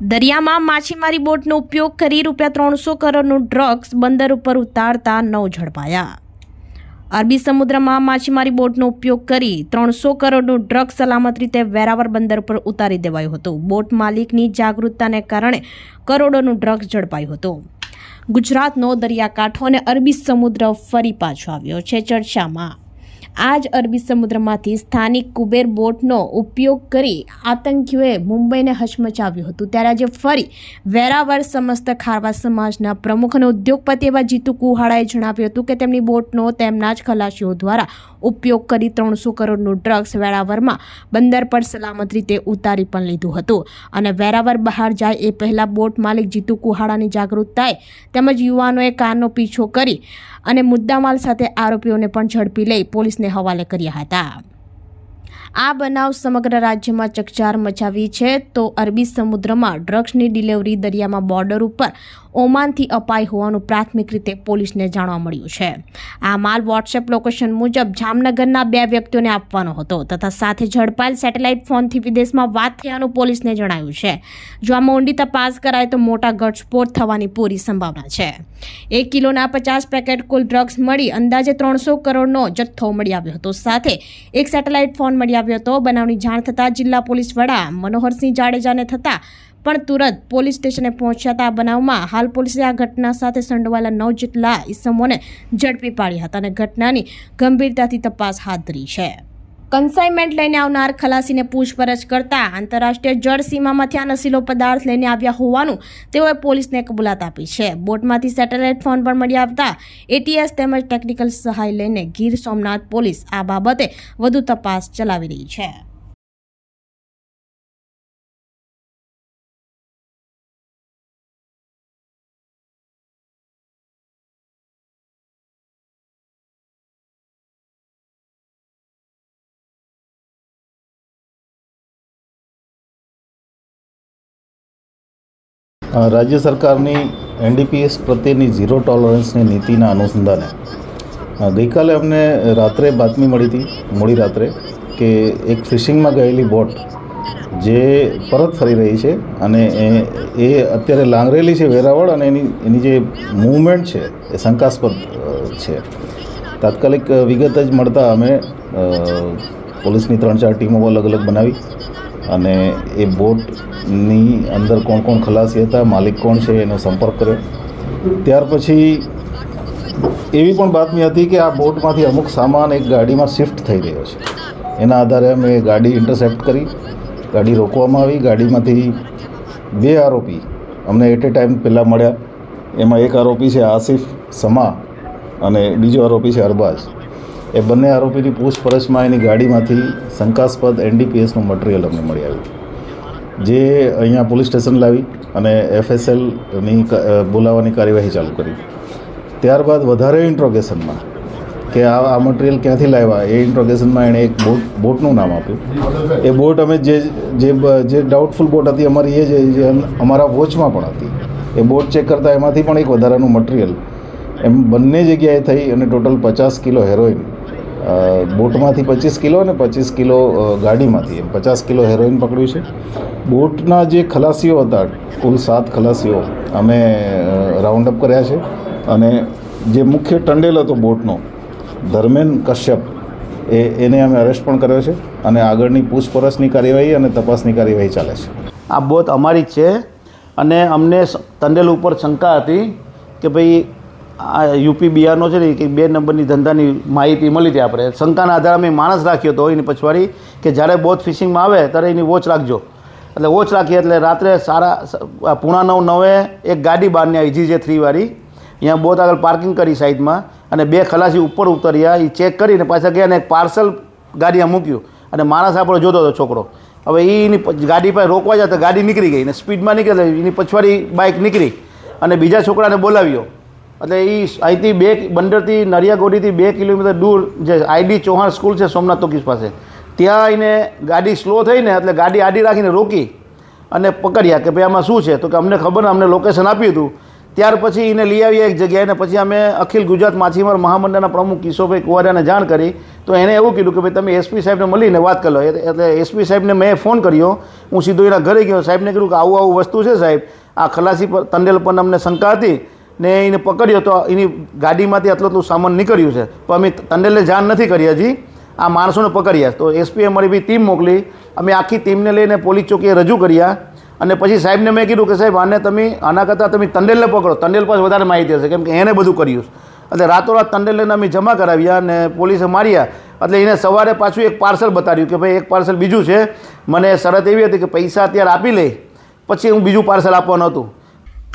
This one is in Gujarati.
દરિયામાં માછીમારી બોટનો ઉપયોગ કરી રૂપિયા ત્રણસો કરોડનું ડ્રગ્સ બંદર ઉપર ઉતારતા નવ ઝડપાયા. અરબી સમુદ્રમાં માછીમારી બોટનો ઉપયોગ કરી ત્રણસો કરોડનું ડ્રગ્સ સલામત રીતે વેરાવર બંદર ઉપર ઉતારી દેવાયું હતું. બોટ માલિકની જાગૃતતાને કારણે કરોડોનું ડ્રગ્સ ઝડપાયું હતું. ગુજરાતનો દરિયાકાંઠો અને અરબી સમુદ્ર ફરી પાછો આવ્યો છે ચર્ચામાં. આ જ અરબી સમુદ્રમાંથી સ્થાનિક કુબેર બોટનો ઉપયોગ કરી આતંકીઓએ મુંબઈને હચમચાવ્યું હતું. ત્યારે આજે ફરી વેરાવર સમસ્ત ખારવા સમાજના પ્રમુખ અને ઉદ્યોગપતિ એવા જીતુ કુહાડાએ જણાવ્યું હતું કે તેમની બોટનો તેમના જ ખલાસીઓ દ્વારા ઉપયોગ કરી ત્રણસો કરોડનું ડ્રગ્સ વેરાવરમાં બંદર પર સલામત રીતે ઉતારી પણ લીધું હતું. અને વેરાવર બહાર જાય એ પહેલાં બોટ માલિક જીતુ કુહાડાની જાગૃતતાએ તેમજ યુવાનોએ કારનો પીછો કરી અને મુદ્દામાલ સાથે આરોપીઓને પણ ઝડપી લઈ પોલીસને હવાલે કર્યા હતા. આ બનાવ સમગ્ર રાજ્યમાં ચકચાર મચાવી છે તો અરબી સમુદ્રમાં ડ્રગ્સની ડિલિવરી દરિયામાં બોર્ડર ઉપર ઓમાનથી અપાઈ હોવાનું પ્રાથમિક રીતે પોલીસને જાણવા મળ્યું છે. આ માલ વોટ્સએપ લોકેશન મુજબ જામનગરના બે વ્યક્તિઓને આપવાનો હતો તથા સાથે ઝડપાયેલ સેટેલાઇટ ફોનથી વિદેશમાં વાત થયાનું પોલીસને જણાયું છે. જો આમાં મોંડી તપાસ કરાય તો મોટા ઘટસ્ફોટ થવાની પૂરી સંભાવના છે. એક કિલોના પચાસ પેકેટ કુલ ડ્રગ્સ મળી અંદાજે ત્રણસો કરોડનો જથ્થો મળી આવ્યો હતો. સાથે એક સેટેલાઇટ ફોન મળી આવ્યો હતો. બનાવની જાણ થતાં જિલ્લા પોલીસ વડા મનોહરસિંહ જાડેજાને થતાં પણ તુરંત પોલીસ સ્ટેશને પહોંચ્યા આ બનાવમાં. હાલ પોલીસે આ ઘટના સાથે સંડોવાયેલા નવ જેટલા ઇસમોને ઝડપી પાડ્યા હતા અને ઘટનાની ગંભીરતાથી તપાસ હાથ ધરી છે. કન્સાઇનમેન્ટ લઈને આવનાર ખલાસીને પૂછપરછ કરતા આંતરરાષ્ટ્રીય જળ સીમામાંથી આ નશીલો પદાર્થ લઈને આવ્યા હોવાનું તેઓએ પોલીસને કબૂલાત આપી છે. બોટમાંથી સેટેલાઇટ ફોન પણ મળી આવતા એટીએસ તેમજ ટેકનિકલ સહાય લઈને ગીર સોમનાથ પોલીસ આ બાબતે વધુ તપાસ ચલાવી રહી છે. રાજ્ય સરકારની એનડીપીએસ પ્રત્યેની ઝીરો ટોલરન્સની નીતિના અનુસંધાને ગઈકાલે અમને રાત્રે બાતમી મળી હતી, મોડી રાત્રે, કે એક ફિશિંગમાં ગયેલી બોટ જે પરત ફરી રહી છે અને એ અત્યારે લાંગરેલી છે વેરાવળ અને એની એની જે મૂવમેન્ટ છે એ શંકાસ્પદ છે. તાત્કાલિક વિગત જ મળતા અમે પોલીસની ત્રણ ચાર ટીમો અલગ અલગ બનાવી અને એ બોટની અંદર કોણ કોણ ખલાસી હતા, માલિક કોણ છે, એનો સંપર્ક કર્યો. ત્યાર પછી એવી પણ બાતમી હતી કે આ બોટમાંથી અમુક સામાન એક ગાડીમાં શિફ્ટ થઈ રહ્યો છે. એના આધારે અમે ગાડી ઇન્ટરસેપ્ટ કરી, ગાડી રોકવામાં આવી. ગાડીમાંથી બે આરોપી અમને એટ એ ટાઈમ પહેલાં મળ્યા. એમાં એક આરોપી છે આસિફ સમા અને બીજો આરોપી છે અરબાઝ. એ બંને આરોપીની પૂછપરછમાં એની ગાડીમાંથી શંકાસ્પદ એનડીપીએસનું મટીરિયલ અમને મળી આવ્યું. જે અહીંયા પોલીસ સ્ટેશન લાવી અને એફએસએલની બોલાવવાની કાર્યવાહી ચાલુ કરી. ત્યારબાદ વધારે ઇન્ટ્રોગેશનમાં કે આ આ મટીરિયલ ક્યાંથી લાવ્યા, એ ઇન્ટ્રોગેશનમાં એણે એક બોટ, બોટનું નામ આપ્યું. એ બોટ અમે જે જે જે ડાઉટફુલ બોટ હતી, અમારી એ જે અમારા વોચમાં પણ હતી. એ બોટ ચેક કરતાં એમાંથી પણ એક વધારાનું મટીરિયલ એમ બંને જગ્યાએ થઈ અને ટોટલ પચાસ કિલો હેરોઇન બોટમાંથી પચીસ કિલો અને પચીસ કિલો ગાડીમાંથી. એમ પચાસ કિલો હેરોઇન પકડ્યું છે. બોટના જે ખલાસીઓ હતા, કુલ સાત ખલાસીઓ અમે રાઉન્ડ અપ કર્યા છે. અને જે મુખ્ય ટંડેલ હતો બોટનો, ધર્મેન કશ્યપ, એ, એને અમે અરેસ્ટ પણ કર્યો છે અને આગળની પૂછપરછની કાર્યવાહી અને તપાસની કાર્યવાહી ચાલે છે. આ બોટ અમારી જ છે અને અમને તંડેલ ઉપર શંકા હતી કે ભાઈ આ યુપી બિહારનો છે ને કે બે નંબરની ધંધાની માહિતી મળી હતી આપણે. શંકાના આધારે અમે માણસ રાખ્યો હતો એની પછવાડી કે જ્યારે બોટ ફિશિંગમાં આવે ત્યારે એની વોચ રાખજો. એટલે વોચ રાખીએ એટલે રાત્રે સારા પૂણા નવ નવે એક ગાડી બહારની આવી જી જે થ્રીવાળી અહીંયા બોટ આગળ પાર્કિંગ કરી સાઈડમાં અને બે ખલાસી ઉપર ઉતર્યા. એ ચેક કરીને પાછા ગયા અને એક પાર્સલ ગાડીમાં મૂક્યું. અને માણસ આપણો જોતો હતો, છોકરો. હવે એની ગાડી પાસે રોકવા જતા ગાડી નીકળી ગઈ અને સ્પીડમાં નીકળે એની પછવાડી બાઇક નીકળી. અને બીજા છોકરાને બોલાવ્યો. એટલે એ અહીંથી બે બંદરથી નરિયાગોડીથી બે કિલોમીટર દૂર જે આઈડી ચૌહાણ સ્કૂલ છે સોમનાથ તોકીસ પાસે. ત્યાં આવીને ગાડી સ્લો થઈને, એટલે ગાડી આડી રાખીને રોકી અને પકડ્યા કે ભાઈ આમાં શું છે? તો કે અમને ખબર અમને લોકેશન આપ્યું હતું. ત્યાર પછી એને લઈ આવ્યા એક જગ્યાએ પછી અમે અખિલ ગુજરાત માછીમાર મહામંડળના પ્રમુખ કિશોરભાઈ કુવારિયાને જાણ કરી. તો એણે એવું કીધું કે ભાઈ તમે એસપી સાહેબને મળીને વાત કરી. એટલે એસપી સાહેબને મેં ફોન કર્યો. હું સીધો એના ઘરે ગયો. સાહેબને કીધું કે આવું આવું વસ્તુ છે સાહેબ. આ ખલાસી પર, તંડેલ પર અમને શંકા હતી. ને એને પકડ્યો તો એની ગાડીમાંથી આટલું આટલું સામાન નીકળ્યું છે. પણ અમે તંડેલને જાણ નથી કરી હજી. આ માણસોને પકડ્યા. તો એસપીએ અમારી બી ટીમ મોકલી. અમે આખી ટીમને લઈને પોલીસ ચોકીએ રજૂ કર્યા. અને પછી સાહેબને મેં કીધું કે સાહેબ, આને તમે, આના કરતાં તમે તંડેલને પકડો. તંડેલ પાસે વધારે માહિતી હશે, કેમ કે એને બધું કર્યું એટલે રાતોરાત તંડેલને અમે જમા કરાવ્યા અને પોલીસે માર્યા. એટલે એને સવારે પાછું એક પાર્સલ બતાવ્યું કે ભાઈ, એક પાર્સલ બીજું છે. મને શરત એવી હતી કે પૈસા અત્યારે આપી લે. પછી હું બીજું પાર્સલ આપવાનું હતું.